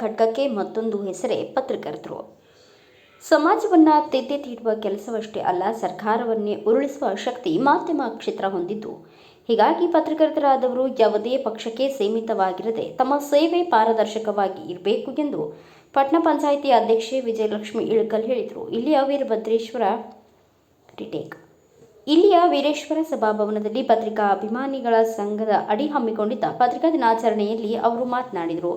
ಖಡ್ಗಕ್ಕೆ ಮತ್ತೊಂದು ಹೆಸರೇ ಪತ್ರಕರ್ತರು. ಸಮಾಜವನ್ನು ತಿದ್ದಿ ತೀಡುವ ಕೆಲಸವಷ್ಟೇ ಅಲ್ಲ, ಸರ್ಕಾರವನ್ನೇ ಉರುಳಿಸುವ ಶಕ್ತಿ ಮಾಧ್ಯಮ ಕ್ಷೇತ್ರ ಹೊಂದಿದ್ದು. ಹೀಗಾಗಿ ಪತ್ರಕರ್ತರಾದವರು ಯಾವುದೇ ಪಕ್ಷಕ್ಕೆ ಸೀಮಿತವಾಗಿರದೆ ತಮ್ಮ ಸೇವೆ ಪಾರದರ್ಶಕವಾಗಿ ಇರಬೇಕು ಎಂದು ಪಟ್ಟಣ ಪಂಚಾಯಿತಿ ಅಧ್ಯಕ್ಷೆ ವಿಜಯಲಕ್ಷ್ಮಿ ಇಳಕಲ್ ಹೇಳಿದರು. ಇಲ್ಲಿಯ ವೀರಭದ್ರೇಶ್ವರ ರಿಟೇಕ್. ಇಲ್ಲಿಯ ವೀರೇಶ್ವರ ಸಭಾಭವನದಲ್ಲಿ ಪತ್ರಿಕಾ ಅಭಿಮಾನಿಗಳ ಸಂಘದ ಅಡಿ ಹಮ್ಮಿಕೊಂಡಿದ್ದ ಪತ್ರಿಕಾ ದಿನಾಚರಣೆಯಲ್ಲಿ ಅವರು ಮಾತನಾಡಿದರು.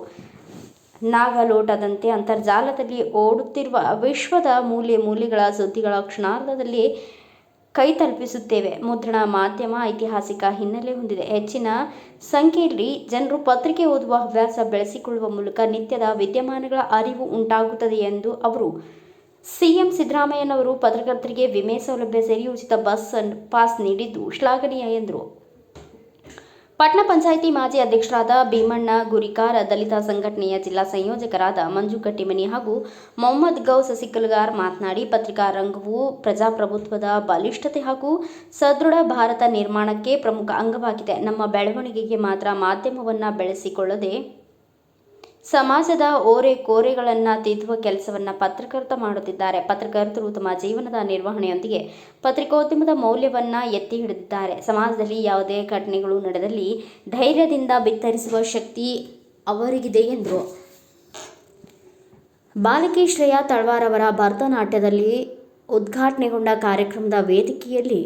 ನಾಗಲೋಟದಂತೆ ಅಂತರ್ಜಾಲದಲ್ಲಿ ಓಡುತ್ತಿರುವ ವಿಶ್ವದ ಮೂಲೆ ಮೂಲೆಗಳ ಸುದ್ದಿಗಳ ಕ್ಷಣಾರ್ಧದಲ್ಲಿ ಕೈ ತಲುಪಿಸುತ್ತೇವೆ. ಮುದ್ರಣ ಮಾಧ್ಯಮ ಐತಿಹಾಸಿಕ ಹಿನ್ನೆಲೆ ಹೊಂದಿದೆ. ಹೆಚ್ಚಿನ ಸಂಖ್ಯೆಯಲ್ಲಿ ಜನರು ಪತ್ರಿಕೆ ಓದುವ ಹವ್ಯಾಸ ಬೆಳೆಸಿಕೊಳ್ಳುವ ಮೂಲಕ ನಿತ್ಯದ ವಿದ್ಯಮಾನಗಳ ಅರಿವು ಉಂಟಾಗುತ್ತದೆ ಎಂದು ಅವರು ಸಿಎಂ ಸಿದ್ದರಾಮಯ್ಯನವರು ಪತ್ರಕರ್ತರಿಗೆ ವಿಮೆ ಸೌಲಭ್ಯ ಸೇರಿ ಉಚಿತ ಬಸ್ ಪಾಸ್ ನೀಡಿದ್ದು ಶ್ಲಾಘನೀಯ ಎಂದರು. ಪಟ್ಟಣ ಪಂಚಾಯಿತಿ ಮಾಜಿ ಅಧ್ಯಕ್ಷರಾದ ಭೀಮಣ್ಣ ಗುರಿಕಾರ, ದಲಿತ ಸಂಘಟನೆಯ ಜಿಲ್ಲಾ ಸಂಯೋಜಕರಾದ ಮಂಜು ಕಟ್ಟಿಮನಿ ಹಾಗೂ ಮೊಹಮ್ಮದ್ ಗೌ ಸಿಕ್ಕಲ್ಗಾರ್ ಮಾತನಾಡಿ, ಪತ್ರಿಕಾ ರಂಗವು ಪ್ರಜಾಪ್ರಭುತ್ವದ ಬಲಿಷ್ಠತೆ ಹಾಗೂ ಸದೃಢ ಭಾರತ ನಿರ್ಮಾಣಕ್ಕೆ ಪ್ರಮುಖ ಅಂಗವಾಗಿದೆ. ನಮ್ಮ ಬೆಳವಣಿಗೆಗೆ ಮಾತ್ರ ಮಾಧ್ಯಮವನ್ನು ಬೆಳೆಸಿಕೊಳ್ಳದೆ ಸಮಾಜದ ಓರೆ ಕೋರೆಗಳನ್ನು ತಿದ್ದುವ ಕೆಲಸವನ್ನು ಪತ್ರಕರ್ತ ಮಾಡುತ್ತಿದ್ದಾರೆ. ಪತ್ರಕರ್ತರು ತಮ್ಮ ಜೀವನದ ನಿರ್ವಹಣೆಯೊಂದಿಗೆ ಪತ್ರಿಕೋದ್ಯಮದ ಮೌಲ್ಯವನ್ನು ಎತ್ತಿ ಹಿಡಿದಿದ್ದಾರೆ. ಸಮಾಜದಲ್ಲಿ ಯಾವುದೇ ಘಟನೆಗಳು ನಡೆದಲ್ಲಿ ಧೈರ್ಯದಿಂದ ಬಿತ್ತರಿಸುವ ಶಕ್ತಿ ಅವರಿಗಿದೆ ಎಂದರು ಬಾಲಕಿ ಶ್ರೇಯಾ ತಳ್ವಾರ್ ಅವರ ಭರತನಾಟ್ಯದಲ್ಲಿ ಉದ್ಘಾಟನೆಗೊಂಡ ಕಾರ್ಯಕ್ರಮದ ವೇದಿಕೆಯಲ್ಲಿ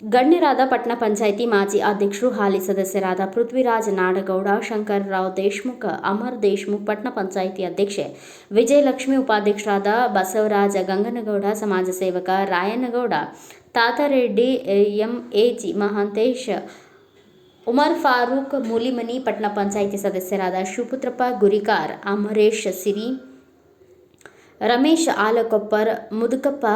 ಗಣ್ಯರಾದ ಪಟ್ಟಣ ಪಂಚಾಯಿತಿ ಮಾಜಿ ಅಧ್ಯಕ್ಷರು ಹಾಲಿ ಸದಸ್ಯರಾದ ಪೃಥ್ವಿರಾಜ್ ನಾಡಗೌಡ ಶಂಕರರಾವ್ ದೇಶ್ಮುಖ್ ಅಮರ್ ದೇಶ್ಮುಖ್ ಪಟ್ಟಣ ಪಂಚಾಯಿತಿ ಅಧ್ಯಕ್ಷೆ ವಿಜಯಲಕ್ಷ್ಮಿ ಉಪಾಧ್ಯಕ್ಷರಾದ ಬಸವರಾಜ ಗಂಗನಗೌಡ ಸಮಾಜ ಸೇವಕ ರಾಯನಗೌಡ ತಾತಾರೆಡ್ಡಿ ಜಿ, ಮಹಾಂತೇಶ್ ಉಮರ್ ಫಾರೂಕ್ ಮೂಲಿಮನಿ ಪಟ್ಟಣ ಪಂಚಾಯಿತಿ ಸದಸ್ಯರಾದ ಶಿವಪುತ್ರಪ್ಪ ಗುರಿಕಾರ್ ಅಮರೇಶ್ ಸಿರಿ ರಮೇಶ್ ಆಲಕೊಪ್ಪರ್ ಮುದುಕಪ್ಪ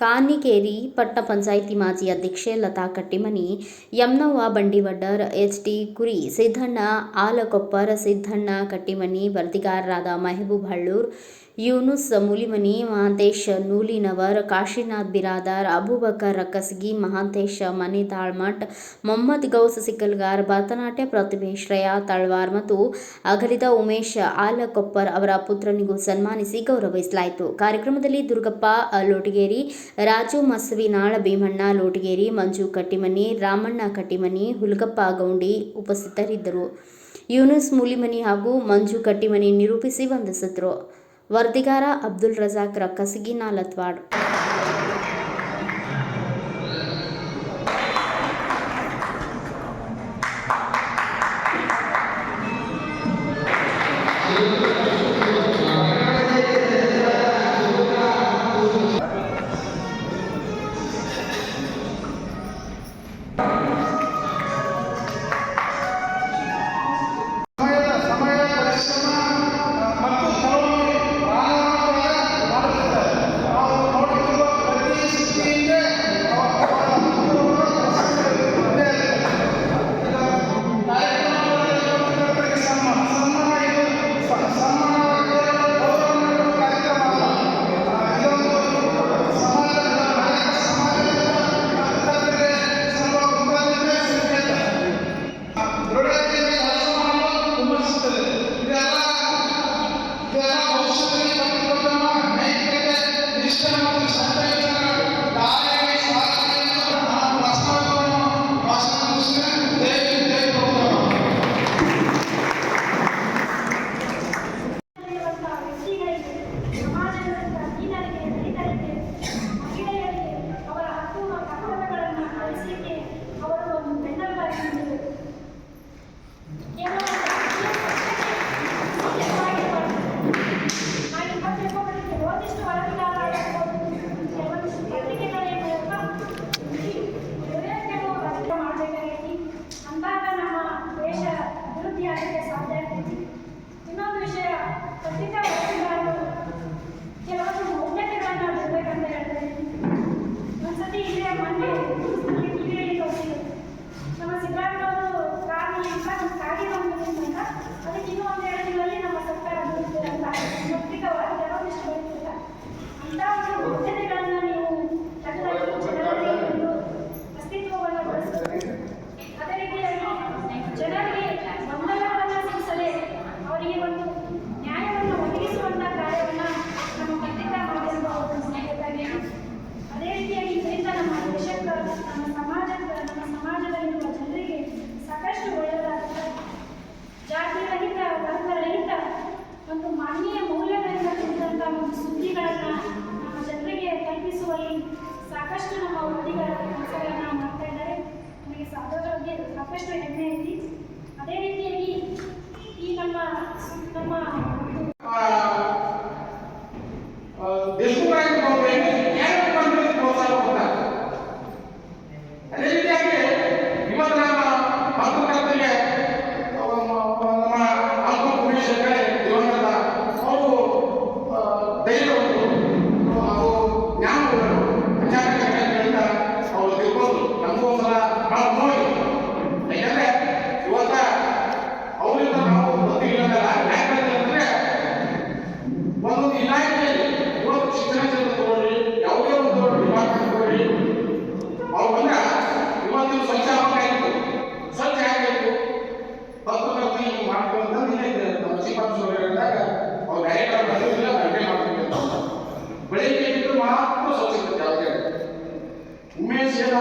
ಕಾನಿಕೇರಿ ಪಟ್ಟ ಪಂಚಾಯಿತಿ ಮಾಜಿ ಅಧ್ಯಕ್ಷೆ ಲತಾ ಕಟ್ಟಿಮನಿ, ಯಮ್ನವ್ವ ಬಂಡಿವಡ್ಡರ್ ಎಚ್ ಟಿ ಕುರಿ, ಸಿದ್ದಣ್ಣ ಆಲಕೊಪ್ಪರ್, ಸಿದ್ದಣ್ಣ ಕಟ್ಟಿಮನಿ, ವರದಿಗಾರರಾದ ಮೆಹಬೂಬ್ ಹಳ್ಳೂರ್ ಯೂನುಸ್ ಮುಲಿಮನಿ ಮಹಾಂತೇಶ ನೂಲಿನವರ್, ಕಾಶಿನಾಥ್ ಬಿರಾದಾರ್, ಅಬೂಬಕರ್ ಕಸಗಿ ಮಹಾಂತೇಶ ಮನೆ ತಾಳ್ಮಠ್ ಮೊಹಮ್ಮದ್ ಗೌಸ್ ಸಿಕ್ಕಲ್ಗಾರ್ ಭರತನಾಟ್ಯ ಪ್ರತಿಭೆ ಶ್ರೇಯಾ ತಳ್ವಾರ್ ಮತ್ತು ಅಗಲಿದ ಉಮೇಶ್ ಆಲಕೊಪ್ಪರ್ ಅವರ ಪುತ್ರನಿಗೂ ಸನ್ಮಾನಿಸಿ ಗೌರವಿಸಲಾಯಿತು. ಕಾರ್ಯಕ್ರಮದಲ್ಲಿ ದುರ್ಗಪ್ಪ, ಲೋಟಗೇರಿ, ರಾಜು ಮಸವಿನಾಳ್ ಭೀಮಣ್ಣ, ಲೋಟಗೇರಿ, ಮಂಜು ಕಟ್ಟಿಮನಿ, ರಾಮಣ್ಣ ಕಟ್ಟಿಮನಿ, ಹುಲ್ಗಪ್ಪ ಗೌಂಡಿ ಉಪಸ್ಥಿತರಿದ್ದರು. ಯೂನುಸ್ ಮೂಲಿಮನಿ ಹಾಗೂ ಮಂಜು ಕಟ್ಟಿಮನಿ ನಿರೂಪಿಸಿ ವಂದಿಸಿದರು. ವರದಿಗಾರ ಅಬ್ದುಲ್ ರಜಾಕ್ ರಕ್ಕಸಗಿ ನಾಲತ್ವಾಡ್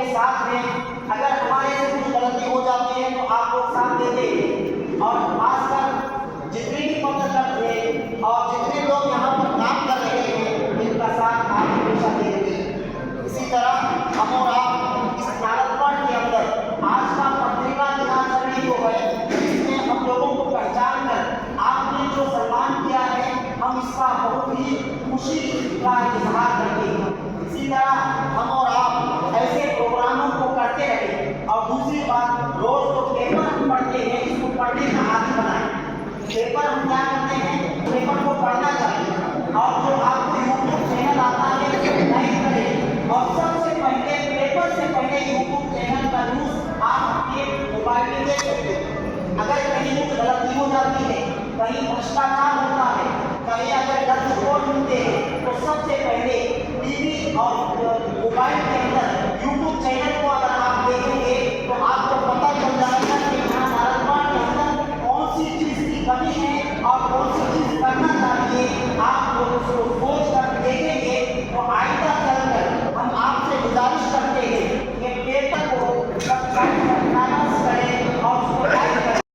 के साथ में अगर करते रहे। और दूसरी बात, रोज तो पेपर हम पढ़ते हैं, इसको पढ़ने का आदि बनाए। पेपर हम क्या करते हैं? पेपर को पढ़ना चाहिए। और जो आपको यूट्यूब चैनल आता है, उसको लाइक करें। और सबसे पहले पेपर से पहले यूट्यूब चैनल का यूज़ आप अपने मोबाइल में देख सकते हो। अगर कहीं कुछ गलती हो जाती है, कहीं भ्रष्टाचार होता है, कहीं अगर गलत रिपोर्ट मिलते हैं तो सबसे पहले टीवी और मोबाइल के अंदर यूट्यूब चैनल को